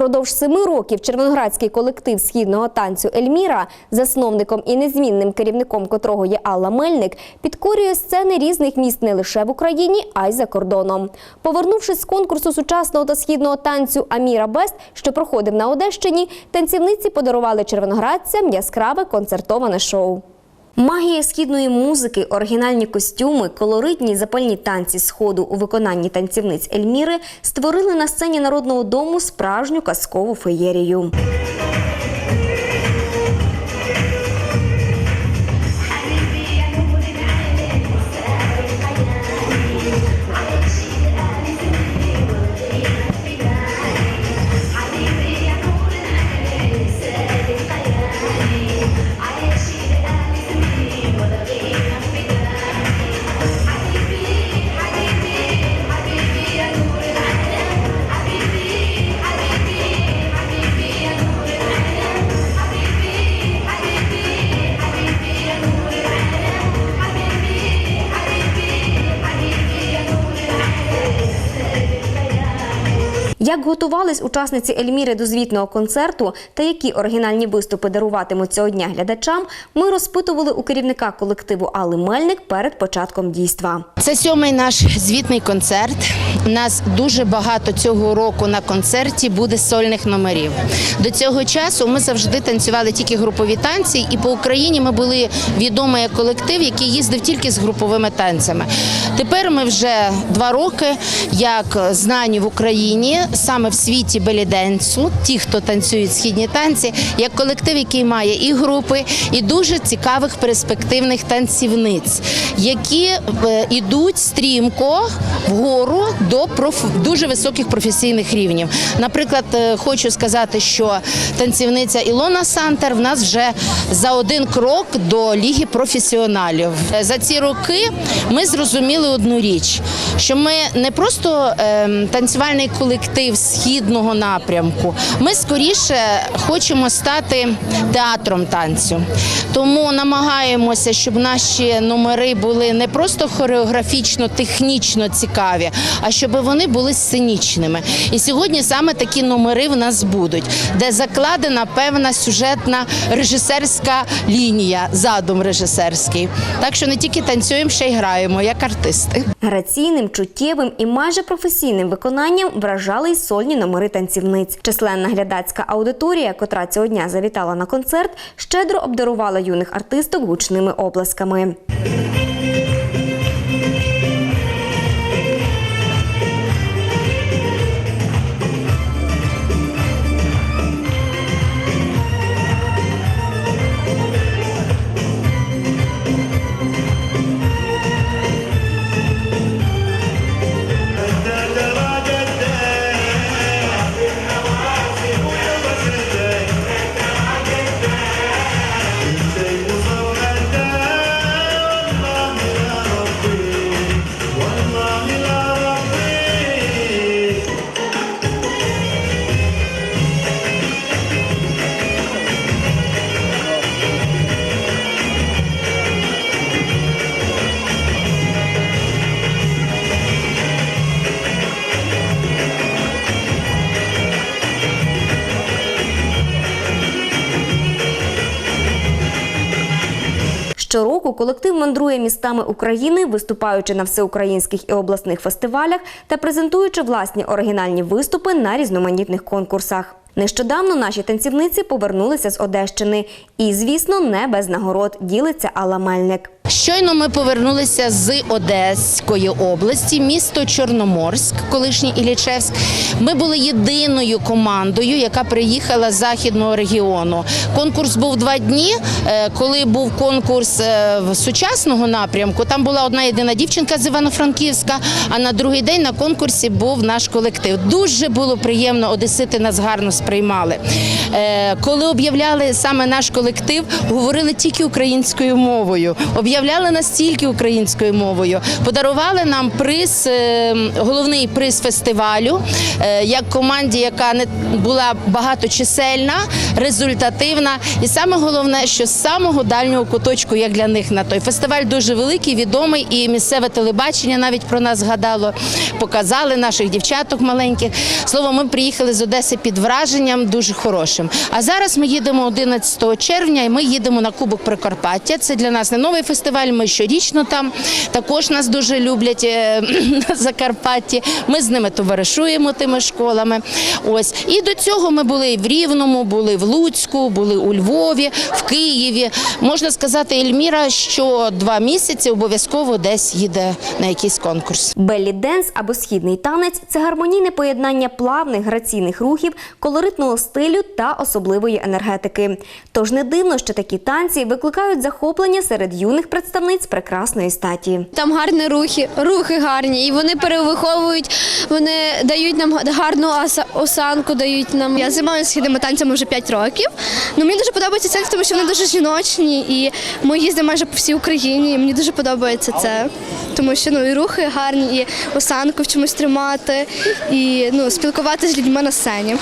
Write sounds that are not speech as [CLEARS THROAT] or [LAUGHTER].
Впродовж семи років червоноградський колектив східного танцю Ельміра, засновником і незмінним керівником котрого є Алла Мельник, підкорює сцени різних міст не лише в Україні, а й за кордоном. Повернувшись з конкурсу сучасного та східного танцю Аміра Бест, що проходив на Одещині, танцівниці подарували червоноградцям яскраве концертоване шоу. Магія східної музики, оригінальні костюми, колоритні запальні танці сходу у виконанні танцівниць Ельміри створили на сцені народного дому справжню казкову феєрію. Як готувались учасниці Ельміри до звітного концерту та які оригінальні виступи даруватимуть цього дня глядачам, ми розпитували у керівника колективу Алли Мельник перед початком дійства. Це сьомий наш звітний концерт. У нас дуже багато цього року на концерті буде сольних номерів. До цього часу ми завжди танцювали тільки групові танці, і по Україні ми були відомий як колектив, який їздив тільки з груповими танцями. Тепер ми вже два роки як знані в Україні, саме в світі беліденсу, ті, хто танцюють східні танці, як колектив, який має і групи, і дуже цікавих перспективних танцівниць, які е, ідуть стрімко вгору до проф... дуже високих професійних рівнів. Наприклад, е, хочу сказати, що танцівниця Ілона Сантер в нас вже за один крок до ліги професіоналів. Е, За ці роки ми зрозуміли одну річ, що ми не просто ем, танцювальний колектив східного напрямку, ми скоріше хочемо стати театром танцю. Тому намагаємося, щоб наші номери були не просто хореографічно, технічно цікаві, а щоб вони були сценічними. І сьогодні саме такі номери в нас будуть, де закладена певна сюжетна режисерська лінія, задум режисерський. Так що не тільки танцюємо, ще й граємо як артисти. Граційним, чуттєвим і майже професійним виконанням вражали й сольні номери танцівниць. Численна глядацька аудиторія, котра цього дня завітала на концерт, щедро обдарувала юних артисток гучними оплесками. Колектив мандрує містами України, виступаючи на всеукраїнських і обласних фестивалях та презентуючи власні оригінальні виступи на різноманітних конкурсах. Нещодавно наші танцівниці повернулися з Одещини. І, звісно, не без нагород ділиться Алла Мельник. Щойно ми повернулися з Одеської області, місто Чорноморськ, колишній Іллічевськ. Ми були єдиною командою, яка приїхала з західного регіону. Конкурс був два дні. Е, Коли був конкурс е, сучасного напрямку, там була одна єдина дівчинка з Івано-Франківська. А на другий день на конкурсі був наш колектив. Дуже було приємно, одесити нас гарно сприймали. Е, Коли об'являли саме наш колектив, говорили тільки українською мовою. Виявляли настільки українською мовою. Подарували нам приз, е, головний приз фестивалю, е, як команді, яка не була багаточисельна, результативна. І саме головне, що з самого дальнього куточку, як для них на той фестиваль, дуже великий, відомий, і місцеве телебачення навіть про нас згадало, показали наших дівчаток маленьких. Словом, ми приїхали з Одеси під враженням дуже хорошим. А зараз ми їдемо 11 червня, і ми їдемо на Кубок Прикарпаття. Це для нас не новий фестиваль. Ми щорічно там також нас дуже люблять е, [CLEARS THROAT] на Закарпатті. Ми з ними товаришуємо тими школами. Ось і до цього ми були в Рівному, були в Луцьку, були у Львові, в Києві. Можна сказати, Ельміра, що два місяці обов'язково десь їде на якийсь конкурс. Беллі денс або східний танець це гармонійне поєднання плавних граційних рухів, колоритного стилю та особливої енергетики. Тож не дивно, що такі танці викликають захоплення серед юних представниць прекрасної статі. Там гарні рухи, рухи гарні, і вони перевиховують, вони дають нам гарну осанку, дають нам. Я займаюся східними танцями вже 5 років. Ну мені дуже подобається це, тому що вони дуже жіночні, і ми їздимо майже по всій Україні. І мені дуже подобається це, тому що ну і рухи гарні, і осанку в чомусь тримати, і ну спілкуватися з людьми на сцені.